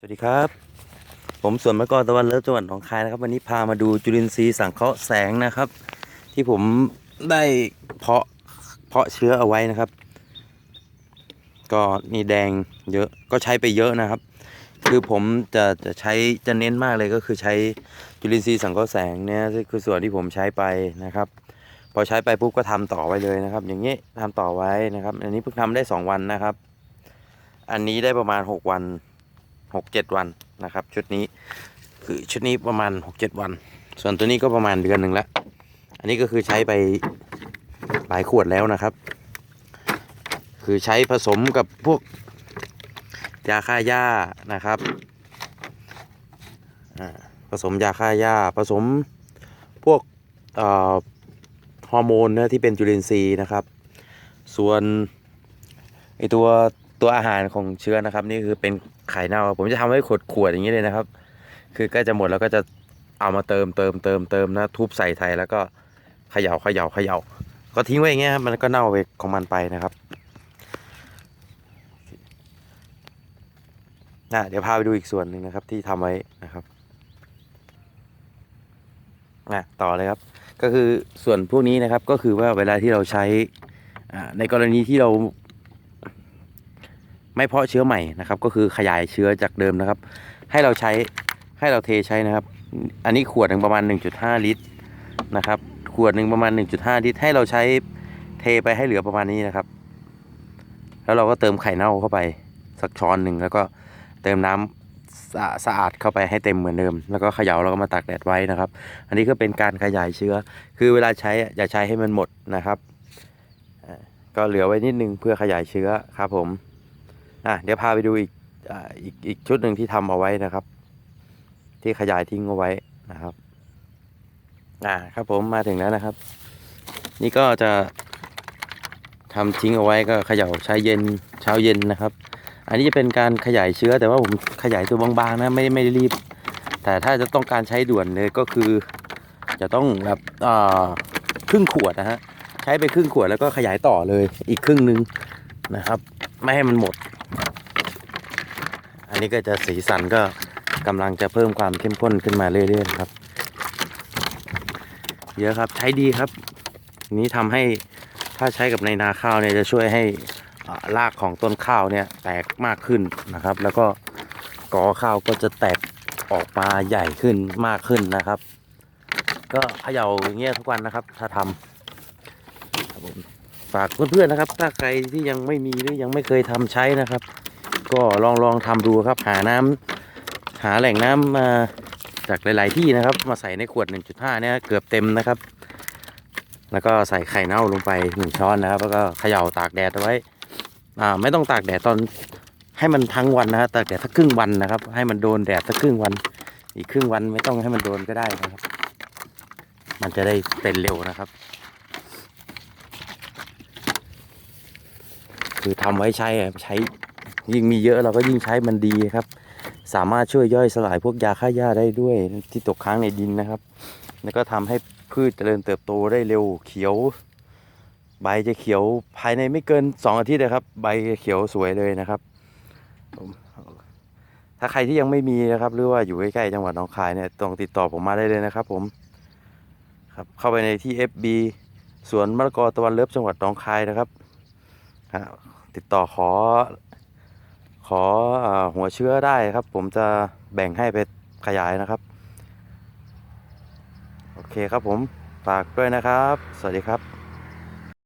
สวัสดีครับ ผมสวนมะกอตะวันเลิศจังหวัดหนองคายนะครับ วันนี้พามาดูจุลินทรีย์สังเคราะห์แสงนะครับ ที่ผมได้เพาะเพาะเชื้อเอาไว้นะครับ ก็นี่แดงเยอะก็ใช้ไปเยอะนะครับ คือผมจะจะใช้จะเน้นมากเลยก็คือใช้จุลินทรีย์สังเคราะห์แสงเนี่ยคือส่วนที่ผมใช้ไปนะครับ พอใช้ไปปุ๊บก็ทำต่อไว้เลยนะครับ อย่างนี้ทำต่อไว้นะครับ อันนี้เพิ่งทำได้สองวันนะครับ อันนี้ได้ประมาณหกวัน หกเจ็ดวันนะครับ ชุดนี้คือชุดนี้ประมาณหกเจ็ดวัน ส่วนตัวนี้ก็ประมาณเดือนหนึ่งแล้ว อันนี้ก็คือใช้ไปหลายขวดแล้วนะครับ คือใช้ผสมกับพวกยาฆ่าหญ้านะครับผสมยาฆ่าหญ้าผสมพวกฮอร์โมนนะที่เป็นจุลินทรีย์นะครับ ส่วนไอตัว ตัวอาหารของเชื้อนะครับ นี่คือเป็นไข่เน่าผมจะทำให้ขวดขวดๆอย่างนี้เลยนะครับ คือใกล้จะหมดแล้วก็จะเอามาเติมเติมเติมเติมนะทุบใส่ไทยแล้วก็เขย่าเขย่าเขย่าก็ทิ้งไว้อย่างเงี้ยครับมันก็เน่าไปของมันไปนะครับอะเดี๋ยวพาไปดูอีกส่วนหนึ่งนะครับที่ทำไว้นะครับอะต่อเลยครับ ก็คือส่วนพวกนี้นะครับก็คือว่าเวลาที่เราใช้ในกรณีที่เรา ไม่เพาะเชื้อใหม่นะครับ ก็คือขยายเชื้อจากเดิมนะครับ ให้เราใช้ให้เราเทใช้นะครับ อันนี้ขวดหนึ่งประมาณ 1.5 ลิตรนะครับ ขวดหนึ่งประมาณ 1.5 ลิตร ให้เราใช้เทไปให้เหลือประมาณนี้นะครับ แล้วเราก็เติมไข่เน่าเข้าไปสักช้อนหนึ่งแล้วก็เติมน้ำสะสะอาดเข้าไปให้เต็มเหมือนเดิม แล้วก็เขย่าแล้วก็มาตากแดดไว้นะครับ อันนี้ก็เป็นการขยายเชื้อ คือเวลาใช้อย่าใช้ให้มันหมดนะครับ ก็เหลือไว้นิดนึงเพื่อขยายเชื้อครับผม อะเดี๋ยวพาไปดูอีกออีกอีกชุดหนึ่งที่ทำเอาไว้นะครับ ที่ขยายทิ้งเอาไว้นะครับ อ่าครับผมมาถึงแล้วนะครับ นี่ก็จะทำทิ้งเอาไว้ก็เขย่าใช้เย็นเช้าเย็นนะครับ อันนี้จะเป็นการขยายเชื้อแต่ว่าผมขยายตัวบางๆนะไม่ไม่ได้รีบ แต่ถ้าจะต้องการใช้ด่วนเลยก็คือ จะต้องแบบอ่าครึ่งขวดนะฮะใช้ไปครึ่งขวดแล้วก็ขยายต่อเลยอีกครึ่งหนึงนะครับ ไม่ให้มันหมด นนี้ก็จะสีสันก็กำลังจะเพิ่มความเข้มข้นขึ้นมาเรื่อยๆครับ เยอะครับใช้ดีครับ นี้ทำให้ถ้าใช้กับในนาข้าวเนี่ยจะช่วยให้อ่ารากของต้นข้าวเนี่ยแตกมากขึ้นนะครับ แล้วก็กอข้าวก็จะแตกออกมาใหญ่ขึ้นมากขึ้นนะครับ ก็เขย่าอย่างเงี้ยทุกวันนะครับ ถ้าทำครับผมฝากเพื่อนๆนะครับ ถ้าใครที่ยังไม่มีหรือยังไม่เคยทำใช้นะครับ ก็ลองลองทำดูครับ หาน้ำหาแหล่งน้ำมาจากหลาย ๆ ที่นะครับ มาใส่ในขวด 1.5 เนี่ยเกือบเต็มนะครับ แล้วก็ใส่ไข่เน่าลงไปหนึ่งช้อนนะครับ แล้วก็เขย่าตากแดดเอาไว้ อ่า ไม่ต้องตากแดดตอนให้มันทั้งวันนะฮะตากแดดสักครึ่งวันนะครับ ให้มันโดนแดดสักครึ่งวัน อีกครึ่งวันไม่ต้องให้มันโดนก็ได้นะครับ มันจะได้เป็นเร็วนะครับ คือทำไว้ใช้ใช้ ยิ่งมีเยอะเราก็ยิ่งใช้มันดีครับ สามารถช่วยย่อยสลายพวกยาฆ่าหญ้าได้ด้วยที่ตกค้างในดินนะครับ แล้วก็ทำให้พืชเจริญเติบโตได้เร็วเขียว ใบจะเขียวภายในไม่เกิน 2 อาทิตย์นะครับ ใบเขียวสวยเลยนะครับ ถ้าใครที่ยังไม่มีนะครับ หรือว่าอยู่ใกล้ๆจังหวัดหนองคายเนี่ยต้องติดต่อผมมาได้เลยนะครับ ผมครับเข้าไปในที่ FB สวนมะละกอตะวันเลิฟจังหวัดหนองคายนะครับติดต่อขอ ขออหัวเชื้อได้ครับ ผมจะแบ่งให้ไปขยายนะครับ โอเคครับผมฝากด้วยนะครับ สวัสดีครับ